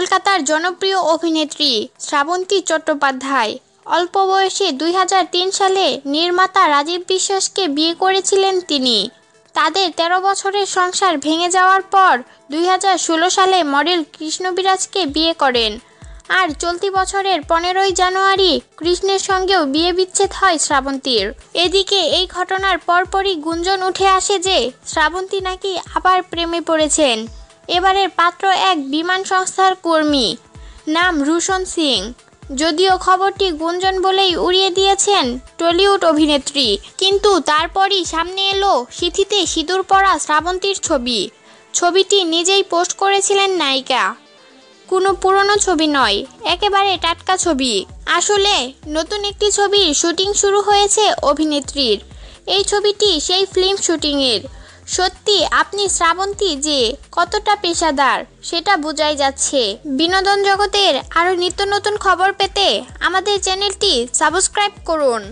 কলকাতার জনপ্রিয় অভিনেত্রী শ্রাবন্তী চট্টোপাধ্যায়। অল্প বয়সে দুই হাজার তিন সালে নির্মাতা রাজীব বিশ্বাসকে বিয়ে করেছিলেন তিনি। তাদের ১৩ বছরের সংসার ভেঙে যাওয়ার পর দুই হাজার ষোলো সালে মডেল কৃষ্ণবিরাজকে বিয়ে করেন। আর চলতি বছরের পনেরোই জানুয়ারি কৃষ্ণের সঙ্গেও বিয়ে বিচ্ছেদ হয় শ্রাবন্তীর। এদিকে এই ঘটনার পরপরই গুঞ্জন উঠে আসে যে শ্রাবন্তী নাকি আবার প্রেমে পড়েছেন। এবারের পাত্র এক বিমান সংস্থার কর্মী। নাম রুশন সিং। যদিও খবরটি গুঞ্জন বলেই উড়িয়ে দিয়েছেন টলিউড অভিনেত্রী, কিন্তু তারপরই সামনে এলো সিথিতে সিঁদুর পরা শ্রাবন্তীর ছবি। ছবিটি নিজেই পোস্ট করেছিলেন নায়িকা। কোনো পুরনো ছবি নয়, একেবারে টাটকা ছবি। আসলে নতুন একটি ছবির শুটিং শুরু হয়েছে অভিনেত্রীর। এই ছবিটি সেই ফিল্ম শুটিংয়ের। সত্যি, আপনি শ্রাবন্তী যে, কতটা পেশাদার, সেটা বোঝাই যাচ্ছে। বিনোদন জগতের আরও নিত্য নতুন খবর পেতে আমাদের চ্যানেলটি সাবস্ক্রাইব করুন।